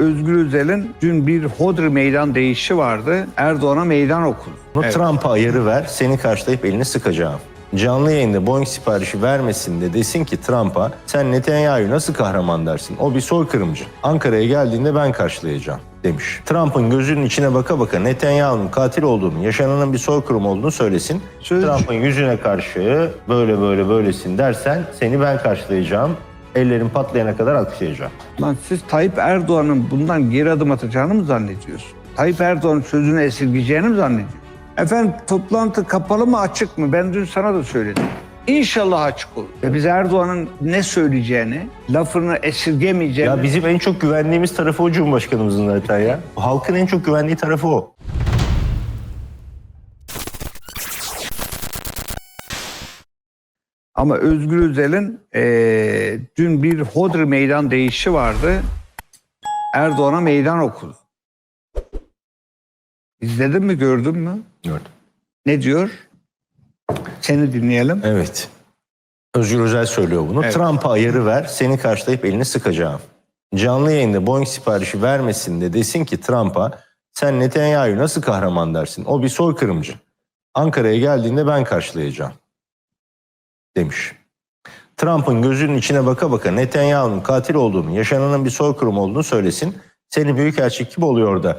Özgür Özel'in dün bir Hodri meydan değişi vardı. Erdoğan'a meydan okudu. Evet. Trump'a ayarı ver, seni karşılayıp elini sıkacağım. Canlı yayında Boeing siparişi vermesin de desin ki Trump'a sen Netanyahu nasıl kahraman dersin? O bir soykırımcı. Ankara'ya geldiğinde ben karşılayacağım demiş. Trump'ın gözünün içine baka baka Netanyahu'nun katil olduğunu, yaşananın bir soykırım olduğunu söylesin. Söz- Trump'ın yüzüne karşı böyle böyle böylesin dersen seni ben karşılayacağım. Ellerin patlayana kadar alkışlayacağım. Lan siz Tayyip Erdoğan'ın bundan geri adım atacağını mı zannediyorsun? Tayyip Erdoğan'ın sözünü esirgeyeceğini mi zannediyorsun? Efendim toplantı kapalı mı açık mı? Ben dün sana da söyledim. İnşallah açık olur. Ve biz Erdoğan'ın ne söyleyeceğini, lafını esirgemeyeceğini... Ya bizim en çok güvendiğimiz tarafı o Cumhurbaşkanımızın zaten ya. Halkın en çok güvendiği tarafı o. Ama Özgür Özel'in eee, dün bir Hodri meydan değişi vardı. Erdoğan'a meydan okudu. İzledin mi, gördün mü? Gördüm. Ne diyor? Seni dinleyelim. Evet. Özgür Özel söylüyor bunu. Evet. Trump'a ayarı ver, seni karşılayıp elini sıkacağım. Canlı yayında Boeing siparişi vermesin de desin ki Trump'a sen Netanyahu nasıl kahraman dersin? O bir soykırımcı. Ankara'ya geldiğinde ben karşılayacağım demiş. Trump'ın gözünün içine baka baka Netanyahu'nun katil olduğunu, yaşananın bir soykırım olduğunu söylesin. Seni büyükelçi kim oluyor da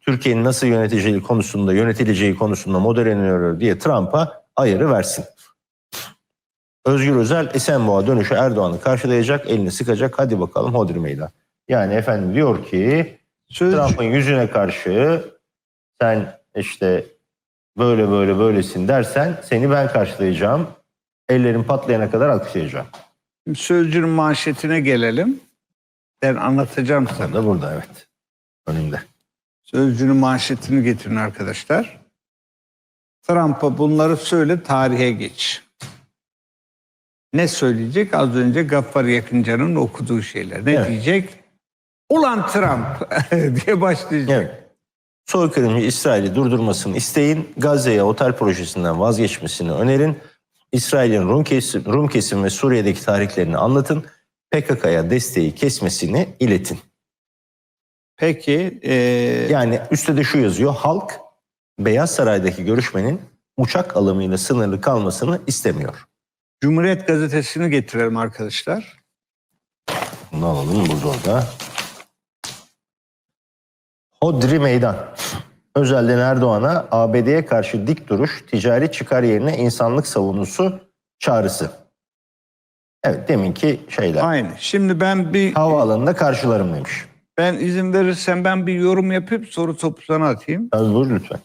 Türkiye'nin nasıl yöneteceği konusunda, yönetileceği konusunda moderniyor diye Trump'a ayarı versin. Özgür Özel Esenboğa dönüşü Erdoğan'ı karşılayacak, elini sıkacak. Hadi bakalım hodri meydan. Yani efendim diyor ki Söz, Trump'ın yüzüne karşı sen işte böyle böyle böylesin dersen seni ben karşılayacağım. Ellerin patlayana kadar alkışlayacağım. Sözcünün manşetine gelelim. Ben anlatacağım sana. da burada evet. Önümde. Sözcünün manşetini getirin arkadaşlar. Trump'a bunları söyle tarihe geç. Ne söyleyecek? Az önce Gaffar Yakıncan'ın okuduğu şeyler. Ne Evet. diyecek? Ulan Trump diye başlayacak. Evet. Soykırımcı İsrail'i durdurmasını isteyin. Gazze'ye otel projesinden vazgeçmesini önerin. İsrail'in Rum kesim, Rum kesim ve Suriye'deki tarihlerini anlatın. PKK'ya desteği kesmesini iletin. Peki e, Yani üstte de şu yazıyor. Halk Beyaz Saray'daki görüşmenin uçak alımıyla sınırlı kalmasını istemiyor. Cumhuriyet Gazetesi'ni getirelim arkadaşlar. Bunu alalım burada orada. Hodri Meydan. Özelden Erdoğan'a ABD'ye karşı dik duruş, ticari çıkar yerine insanlık savunusu çağrısı. Evet deminki şeyler. Aynı. Şimdi ben bir Havaalanında karşılarım demiş. ben izin verirsen ben bir yorum yapıp soru topu sana atayım. Tabii buyur lütfen.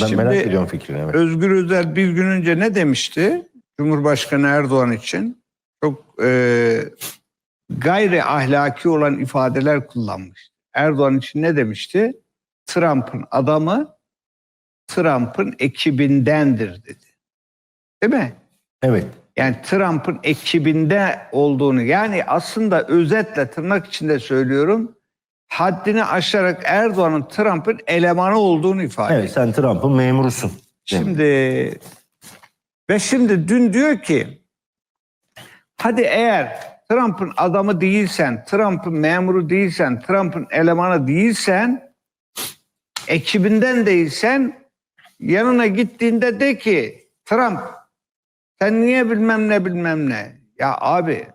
Ben Şimdi merak ediyorum fikrini. Evet. Özgür Özel bir gün önce ne demişti? Cumhurbaşkanı Erdoğan için çok e, gayri ahlaki olan ifadeler kullanmış. Erdoğan için ne demişti? Trump'ın adamı Trump'ın ekibindendir dedi. Değil mi? Evet. Yani Trump'ın ekibinde olduğunu yani aslında özetle tırnak içinde söylüyorum haddini aşarak Erdoğan'ın Trump'ın elemanı olduğunu ifade Evet sen Trump'ın memurusun. Şimdi ve şimdi dün diyor ki hadi eğer Trump'ın adamı değilsen, Trump'ın memuru değilsen, Trump'ın elemanı değilsen, ekibinden değilsen yanına gittiğinde de ki Trump sen niye bilmem ne bilmem ne. Ya abi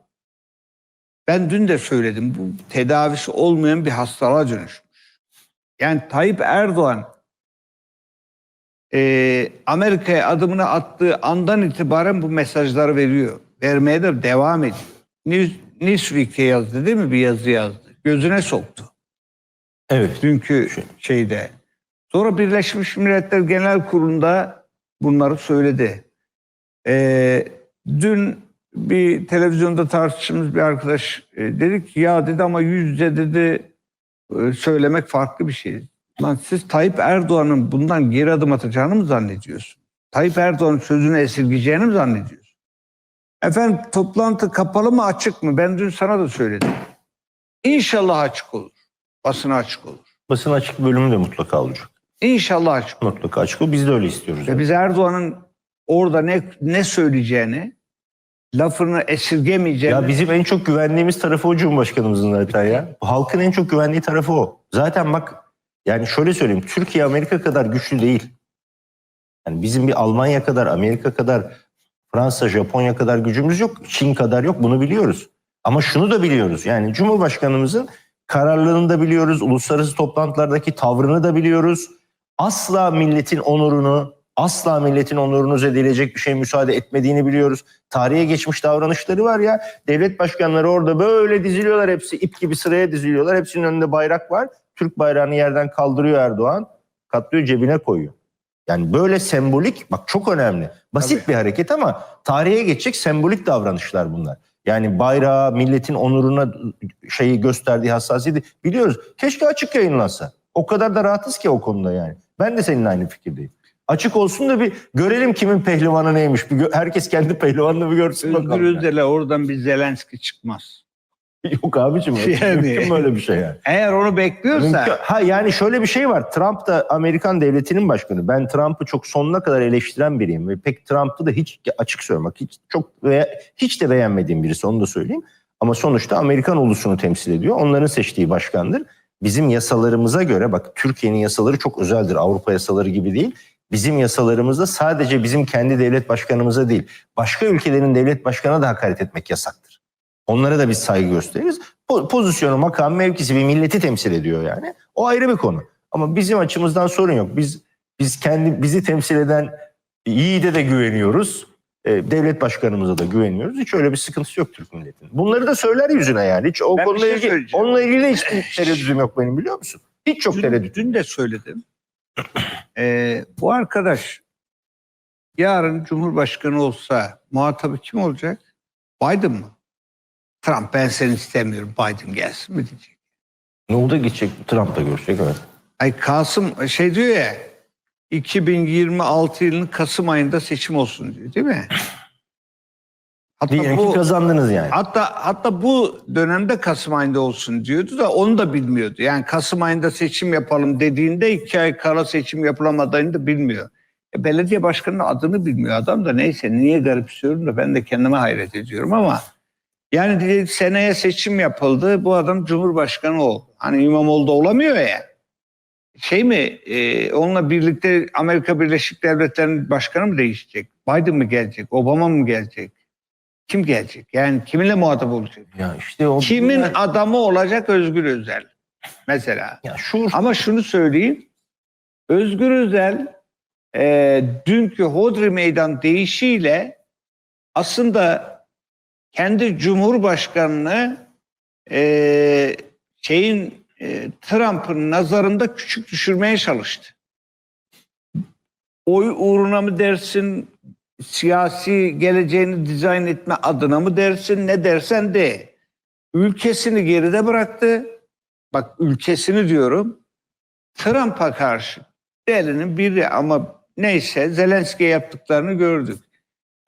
ben dün de söyledim bu tedavisi olmayan bir hastalığa dönüşmüş. Yani Tayyip Erdoğan e, Amerika'ya adımını attığı andan itibaren bu mesajları veriyor. Vermeye de devam ediyor. News, Newsweek'e yazdı değil mi bir yazı yazdı. Gözüne soktu. Evet. Dünkü şeyde. Sonra Birleşmiş Milletler Genel Kurulu'nda bunları söyledi. Ee, dün bir televizyonda tartıştığımız bir arkadaş e, dedi ki ya dedi ama yüz yüze dedi e, söylemek farklı bir şey. Lan siz Tayyip Erdoğan'ın bundan geri adım atacağını mı zannediyorsun? Tayyip Erdoğan'ın sözünü esirgeyeceğini mi zannediyorsun? Efendim toplantı kapalı mı açık mı? Ben dün sana da söyledim. İnşallah açık olur. Basına açık olur. Basın açık bölümü de mutlaka olacak. İnşallah açık. Mutlaka açık. olur. Biz de öyle istiyoruz. Ve biz Erdoğan'ın orada ne ne söyleyeceğini lafını esirgemeyeceğini Ya bizim en çok güvendiğimiz tarafı o Cumhurbaşkanımızın zaten ya. Halkın en çok güvendiği tarafı o. Zaten bak yani şöyle söyleyeyim. Türkiye Amerika kadar güçlü değil. Yani bizim bir Almanya kadar, Amerika kadar, Fransa, Japonya kadar gücümüz yok. Çin kadar yok. Bunu biliyoruz. Ama şunu da biliyoruz. Yani Cumhurbaşkanımızın kararlarını da biliyoruz. Uluslararası toplantılardaki tavrını da biliyoruz. Asla milletin onurunu, asla milletin onurunu zedeleyecek bir şey müsaade etmediğini biliyoruz. Tarihe geçmiş davranışları var ya. Devlet başkanları orada böyle diziliyorlar hepsi. ip gibi sıraya diziliyorlar. Hepsinin önünde bayrak var. Türk bayrağını yerden kaldırıyor Erdoğan. Katlıyor cebine koyuyor. Yani böyle sembolik bak çok önemli. Basit Tabii. bir hareket ama tarihe geçecek sembolik davranışlar bunlar. Yani bayrağı, milletin onuruna şeyi gösterdiği hassasiyeti biliyoruz. Keşke açık yayınlansa. O kadar da rahatız ki o konuda yani. Ben de seninle aynı fikirdeyim. Açık olsun da bir görelim kimin pehlivanı neymiş. Bir herkes kendi pehlivanını bir görsün Özgür bakalım. yani. Özel'e oradan bir Zelenski çıkmaz. Yok abicim. Yani. Mümkün böyle bir şey yani. Eğer onu bekliyorsa Mümkün- Ha yani şöyle bir şey var. Trump da Amerikan devletinin başkanı. Ben Trump'ı çok sonuna kadar eleştiren biriyim ve pek Trump'ı da hiç açık söylemek hiç çok veya hiç de beğenmediğim birisi onu da söyleyeyim. Ama sonuçta Amerikan ulusunu temsil ediyor. Onların seçtiği başkandır. Bizim yasalarımıza göre bak Türkiye'nin yasaları çok özeldir. Avrupa yasaları gibi değil. Bizim yasalarımızda sadece bizim kendi devlet başkanımıza değil, başka ülkelerin devlet başkanına da hakaret etmek yasaktır. Onlara da biz saygı gösteririz. Po- Pozisyonu, makam, mevkisi bir milleti temsil ediyor yani. O ayrı bir konu. Ama bizim açımızdan sorun yok. Biz biz kendi bizi temsil eden Yiğit'e de güveniyoruz. E, devlet başkanımıza da güveniyoruz. Hiç öyle bir sıkıntısı yok Türk milletinin. Bunları da söyler yüzüne yani. Hiç o Ben konuda şey ilgili, onunla ilgili hiç tereddütüm yok benim biliyor musun? Hiç çok dün, tereddütüm. dün de söyledim. Ee, bu arkadaş yarın Cumhurbaşkanı olsa muhatabı kim olacak? Biden mı? Trump ben seni istemiyorum Biden gelsin mi diyecek. Ne oldu gidecek Trump'la görüşecek evet. Ay Kasım şey diyor ya 2026 yılının Kasım ayında seçim olsun diyor değil mi? Hatta Diyelim ki bu, kazandınız yani. hatta hatta bu dönemde Kasım ayında olsun diyordu da onu da bilmiyordu. Yani Kasım ayında seçim yapalım dediğinde iki ay kala seçim yapılamadığını da bilmiyor. E, belediye başkanının adını bilmiyor adam da neyse niye garipsiyorum da ben de kendime hayret ediyorum ama yani seneye seçim yapıldı bu adam Cumhurbaşkanı oldu. Hani İmamoğlu da olamıyor ya. Şey mi e, onunla birlikte Amerika Birleşik Devletleri'nin başkanı mı değişecek? Biden mı gelecek? Obama mı gelecek? Kim gelecek? Yani kiminle muhatap olacak? Ya işte o Kimin Ya, adamı olacak Özgür Özel? Mesela. ya şu Ama şunu söyleyeyim. Özgür Özel e, dünkü Hodri Meydan deyişiyle aslında kendi Cumhurbaşkanını e, şeyin e, Trump'ın nazarında küçük düşürmeye çalıştı. Oy uğruna mı dersin, siyasi geleceğini dizayn etme adına mı dersin, ne dersen de. Ülkesini geride bıraktı. Bak ülkesini diyorum. Trump'a karşı delinin biri ama neyse Zelenski'ye yaptıklarını gördük.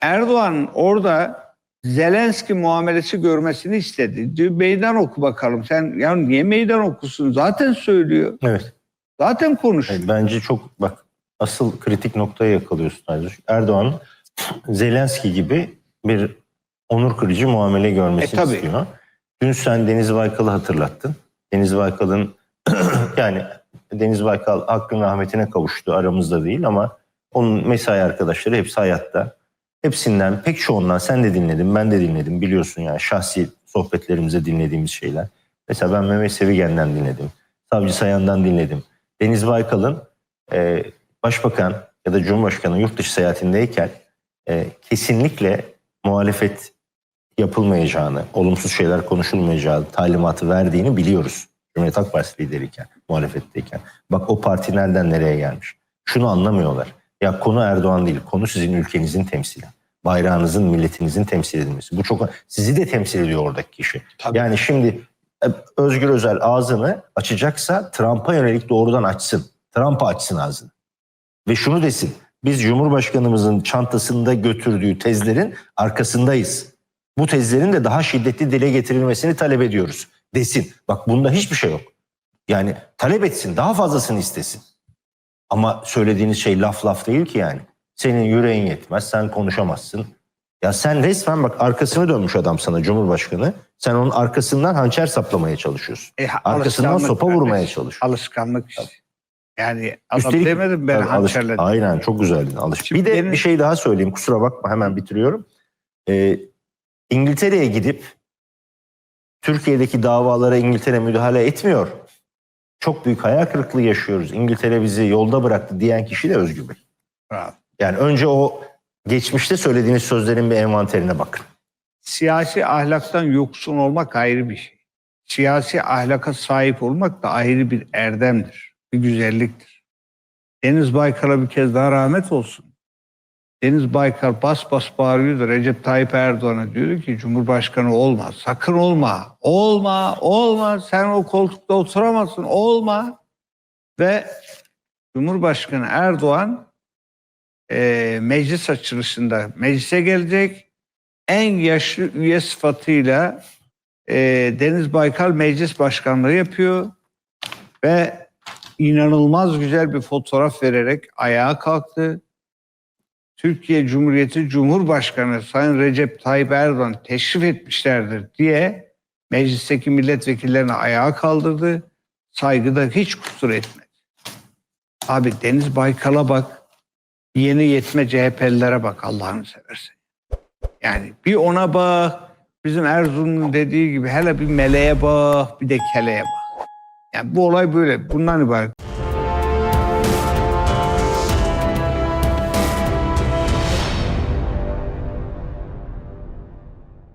Erdoğan orada Zelenski muamelesi görmesini istedi. Diyor meydan oku bakalım. Sen ya niye meydan okusun? Zaten söylüyor. evet. Zaten konuşuyor. Evet, Bence çok bak asıl kritik noktaya yakalıyorsun Ayrıca. Erdoğan Zelenski gibi bir onur kırıcı muamele görmesini E, tabii. istiyor. Dün sen Deniz Baykal'ı hatırlattın. Deniz Baykal'ın yani Deniz Baykal hakkın rahmetine kavuştu aramızda değil ama onun mesai arkadaşları hepsi hayatta. Hepsinden pek çoğundan sen de dinledin ben de dinledim biliyorsun yani şahsi sohbetlerimize dinlediğimiz şeyler. Mesela ben Mehmet Sevigen'den dinledim. Savcı Sayan'dan dinledim. Deniz Baykal'ın e, başbakan ya da cumhurbaşkanı yurt dışı seyahatindeyken e, kesinlikle muhalefet yapılmayacağını, olumsuz şeyler konuşulmayacağı talimatı verdiğini biliyoruz. Cumhuriyet Halk Partisi lideriyken, muhalefetteyken. Bak o parti nereden nereye gelmiş. Şunu anlamıyorlar. Ya konu Erdoğan değil, konu sizin ülkenizin temsili. Bayrağınızın, milletinizin temsil edilmesi. Bu çok sizi de temsil ediyor oradaki kişi. Tabii. Yani şimdi e, Özgür Özel ağzını açacaksa Trump'a yönelik doğrudan açsın. Trump'a açsın ağzını. Ve şunu desin. Biz Cumhurbaşkanımızın çantasında götürdüğü tezlerin arkasındayız. Bu tezlerin de daha şiddetli dile getirilmesini talep ediyoruz desin. Bak bunda hiçbir şey yok. Yani talep etsin, daha fazlasını istesin. Ama söylediğiniz şey laf laf değil ki yani. Senin yüreğin yetmez, sen konuşamazsın. Ya sen resmen bak arkasını dönmüş adam sana Cumhurbaşkanı. Sen onun arkasından hançer saplamaya çalışıyorsun. E, Arkasından sopa kardeş. vurmaya çalışıyorsun. Alışkanlık işte. Yani adam Üstelik- demedim ben hançerle. Aynen çok güzeldin. Alış. Şimdi bir de benim- bir şey daha söyleyeyim kusura bakma hemen bitiriyorum. Ee, İngiltere'ye gidip Türkiye'deki davalara İngiltere müdahale etmiyor. Çok büyük hayal kırıklığı yaşıyoruz. İngiltere bizi yolda bıraktı diyen kişi de Özgür Bey. Yani önce o geçmişte söylediğiniz sözlerin bir envanterine bakın. Siyasi ahlaktan yoksun olmak ayrı bir şey. Siyasi ahlaka sahip olmak da ayrı bir erdemdir. Bir güzelliktir. Deniz Baykal'a bir kez daha rahmet olsun. Deniz Baykal bas bas bağırıyordu. Recep Tayyip Erdoğan'a diyordu ki Cumhurbaşkanı olma. Sakın olma. Olma. Olma. Sen o koltukta oturamazsın. Olma. Ve Cumhurbaşkanı Erdoğan e, meclis açılışında meclise gelecek en yaşlı üye sıfatıyla e, Deniz Baykal meclis başkanlığı yapıyor ve inanılmaz güzel bir fotoğraf vererek ayağa kalktı. Türkiye Cumhuriyeti Cumhurbaşkanı Sayın Recep Tayyip Erdoğan teşrif etmişlerdir diye meclisteki milletvekillerine ayağa kaldırdı. Saygıda hiç kusur etmedi. Abi Deniz Baykal'a bak, yeni yetme CHP'lilere bak Allah'ını seversen. Yani bir ona bak, bizim Erzurum'un dediği gibi hele bir meleğe bak, bir de keleğe bak. Yani bu olay böyle, bundan ibaret.